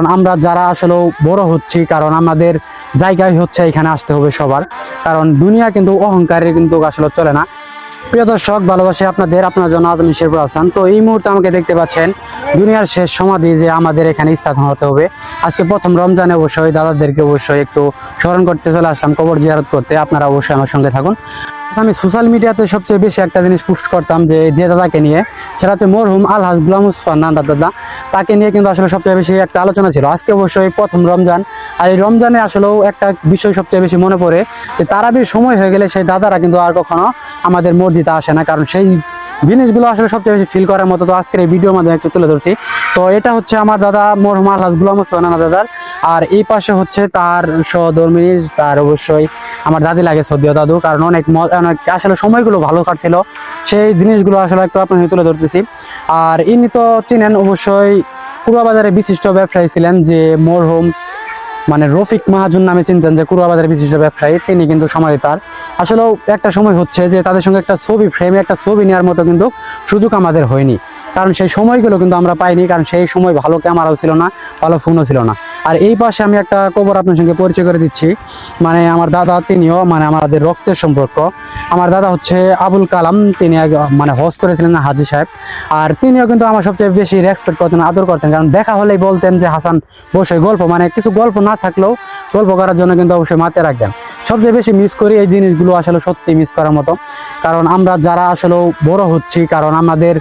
কারণ আমরা যারা আসলে বড় হচ্ছি, কারণ আমাদের জায়গায় হচ্ছে এখানে আসতে হবে সবার। কারণ দুনিয়া কিন্তু অহংকারের কিন্তু আসলে চলে না। প্রিয় দর্শক, ভালোবাসি আপনাদের, আপনার জন্য আজমি শেরপুর হাসান তো এই মুহূর্তে আমাকে দেখতে পাচ্ছেন দুনিয়ার শেষ সমাধি যে আমাদের এখানে স্থাপন হতে হবে। আজকে প্রথম রমজানে অবশ্যই দাদাদেরকে অবশ্যই একটু স্মরণ করতে চলে আসলাম, কবর জিয়ারত করতে। আপনারা অবশ্যই আমার সঙ্গে থাকুন। আমি সোশ্যাল মিডিয়াতে সবচেয়ে বেশি একটা জিনিস পোস্ট করতাম যে যে দাদাকে নিয়ে, সেটা হচ্ছে মরহুম আলহাজ গুলাম উসফান দাদা। তাকে নিয়ে কিন্তু আসলে সবচেয়ে বেশি একটা আলোচনা ছিল। আজকে অবশ্যই প্রথম রমজান, আর এই রমজানে আসলেও একটা বিষয় সবচেয়ে বেশি মনে পড়ে যে, তারাবির সময় হয়ে গেলে সেই দাদারা কিন্তু আর কখনো আমাদের মসজিদে আসে না, কারণ সেই জিনিসগুলো আসলে সবচেয়ে বেশি ফিল করার মতো তো আজকের এই ভিডিওর মাধ্যমে একটু তুলে ধরছি। তো এটা হচ্ছে আমার দাদা মরহুম আলহাজ গুলাম নানা দাদার। আর এই পাশে হচ্ছে তার সহধর্মী তার অবশ্যই আমার দাদি লাগে সদ্য দাদু, কারণ অনেক অনেক আসলে সময়গুলো ভালো কাটছিল। সেই জিনিসগুলো আসলে একটু আপনার তুলে ধরতেছি। আর ইনি তো চিনেন অবশ্যই কুড়াবাজারে বিশিষ্ট ব্যবসায়ী ছিলেন যে মরহুম মানে রফিক মাহাজুন নামে চিনতেন যে কুড়াবাজারের বিশিষ্ট ব্যবসায়ী, তিনি কিন্তু সমাধি তার। আসলেও একটা সময় হচ্ছে যে তাদের সঙ্গে একটা ছবি ফ্রেমে একটা ছবি নেওয়ার মতো কিন্তু সুযোগ আমাদের হয়নি। কারণ সেই সময়গুলো কিন্তু আমরা পাইনি, কারণ সেই সময় ভালো ক্যামেরাও ছিল না, ভালো ফোনও ছিল না। আর এই পাশে আমি একটা খবর আপনার সঙ্গে পরিচয় করে দিচ্ছি। মানে আমার দাদা, তিনিও মানে আমাদের রক্তের সম্পর্ক। আমার দাদা হচ্ছে আবুল কালাম, তিনি মানে হোস্ট করেছিলেন হাজি সাহেব। আর তিনিও কিন্তু আমার সবচেয়ে বেশি রেসপেক্ট করতেন, আদর করতেন। কারণ দেখা হলেই বলতেন যে, হাসান, বসে গল্প। মানে কিছু গল্প না থাকলেও গল্প করার জন্য কিন্তু অবশ্যই মাথায় রাখবেন। সবচেয়ে বেশি মিস করি এই জিনিসগুলো আসলে সত্যি মিস করার মতো। কারণ আমরা যারা আসলে বড় হচ্ছি, কারণ আমাদের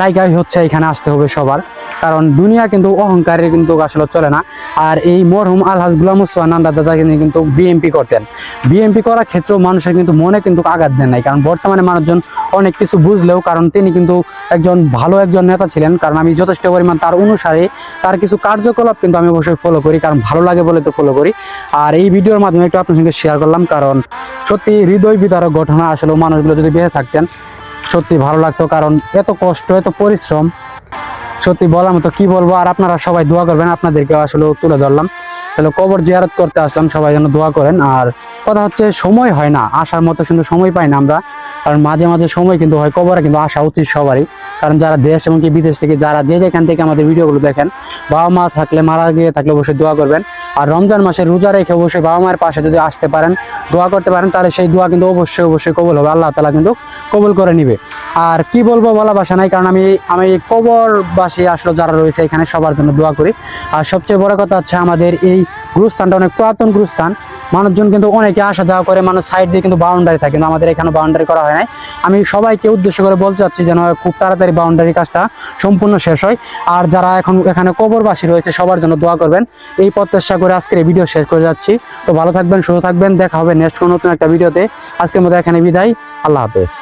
জায়গায় হচ্ছে এখানে আসতে হবে সবার। কারণ দুনিয়া কিন্তু অহংকারের কিন্তু আসলে চলে না। আর এই মরহুম আলহাজ গুলাম নান্দা দাদা কিন্তু বিএমপি করতেন। বিএমপি করার ক্ষেত্রেও মানুষের কিন্তু মনে কিন্তু আঘাত দেন নাই। কারণ বর্তমানে মানুষজন অনেক কিছু বুঝলেও, কারণ তিনি কিন্তু একজন ভালো একজন নেতা ছিলেন। কারণ আমি যথেষ্ট পরিমাণ তার অনুসারে তার কিছু কার্যকলাপ কিন্তু আমি অবশ্যই ফলো করি। কারণ ভালো লাগে বলে তো ফলো করি। আর এই ভিডিওর মাধ্যমে একটু আপনার সঙ্গে শেয়ার করলাম। কারণ সত্যি হৃদয় বিদারক ঘটনা। আসলে মানুষগুলো যদি বেঁচে থাকতেন, সত্যি ভালো লাগতো, কারণ এত কষ্ট, এত পরিশ্রম। সত্যি বলার মতো কি বলব, আর আপনারা সবাই দোয়া করবেন আপনাদেরকে আসলে তুলে ধরলাম। তাহলে কবর জিয়ারত করতে আসলাম, সবাই যেন দোয়া করেন। আর কথা হচ্ছে, সময় হয় না, আসার মতো কিন্তু সময় পাই না আমরা, কারণ মাঝে মাঝে সময় কিন্তু হয়, কবরে কিন্তু আসা উচিত সবারই। কারণ যারা দেশ এবং কি বিদেশ থেকে, যারা যে যেখান থেকে আমাদের ভিডিওগুলো দেখেন, বাবা মা থাকলে, মারা গিয়ে থাকলে অবশ্যই দোয়া করবেন। আর রমজান মাসে রোজা রেখে অবশ্যই বাবা মায়ের পাশে যদি আসতে পারেন, দোয়া করতে পারেন, তাহলে সেই দোয়া কিন্তু অবশ্যই অবশ্যই কবল হবে। আল্লাহ তালা কিন্তু কবল করে নিবে। আর কি বলব বলা ভাষা নাই, কারণ আমি আমি কবরবাসী আসলে যারা রয়েছে, এখানে সবার জন্য দোয়া করি। আর সবচেয়ে বড় কথা হচ্ছে আমাদের এই গুরুস্থানটা অনেক পুরাতন গুরুস্থান। মানুষজন কিন্তু অনেকে আসা যাওয়া করে, মানুষ সাইড দিয়ে কিন্তু বাউন্ডারি থাকে, কিন্তু আমাদের এখানে বাউন্ডারি করা হয় নাই। আমি সবাইকে উদ্দেশ্য করে বলতে চাচ্ছি যেন খুব তাড়াতাড়ি বাউন্ডারি কাজটা সম্পূর্ণ শেষ হয়। আর যারা এখন এখানে কবরবাসী রয়েছে, সবার জন্য দোয়া করবেন। এই প্রত্যাশা করে আজকের এই ভিডিও শেষ করে যাচ্ছি। তো ভালো থাকবেন, সুস্থ থাকবেন। দেখা হবে নেক্সট কোনো নতুন একটা ভিডিওতে। আজকের মতো এখানে বিদায়। আল্লাহ হাফেজ।